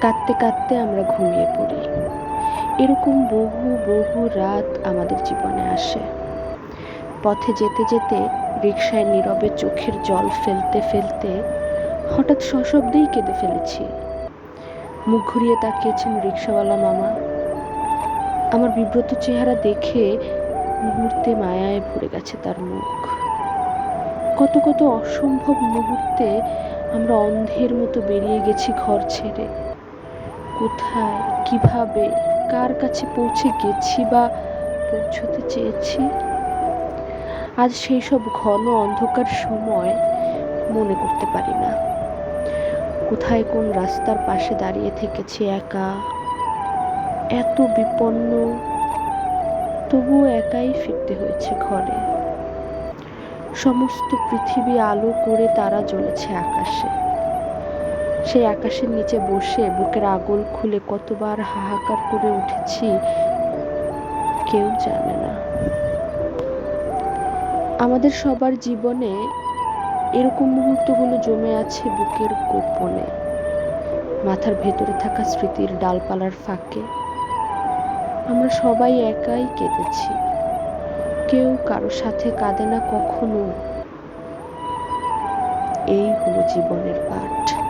কাঁদতে কাঁদতে আমরা ঘুমিয়ে পড়ি। এরকম বহু বহু রাত আমাদের জীবনে আসে। পথে যেতে যেতে রিক্সায় নীরবে চোখের জল ফেলতে ফেলতে হঠাৎ সশব্দেই কেঁদে ফেলেছি। মুখ ঘুরিয়ে তাকিয়েছেন রিক্সাওয়ালা মামা। আমার বিব্রত চেহারা দেখে মুহূর্তে মায়ায় ভরে গেছে তার মুখ। কত কত অসম্ভব মুহূর্তে আমরা অন্ধের মতো বেরিয়ে গেছি ঘর ছেড়ে। কোথায়, কীভাবে, কার কাছে পৌঁছে গেছি বা পৌঁছতে চেয়েছি? আজ সেই সব ঘন অন্ধকার সময় মনে করতে পারি না। কোথায় কোন রাস্তার পাশে দাঁড়িয়ে থেকেছি একা? এত বিপন্ন, তবুও একাই ফিরতে হয়েছে ঘরে। সমস্ত পৃথিবী আলো করে তারা জ্বলেছে আকাশে। সেই আকাশের নিচে বসে বুকের আগল খুলে কতবার হাহাকার করে উঠেছি, কেউ জানে না। আমাদের সবার জীবনে এরকম মুহূর্তগুলো জমে আছে বুকের গোপনে। মাথার ভেতরে থাকা স্মৃতির ডালপালার ফাঁকে। আমরা সবাই একাই কেঁদেছি। কেউ কারও সাথে কাঁদে না কখনো। এই হলো জীবনের পাঠ।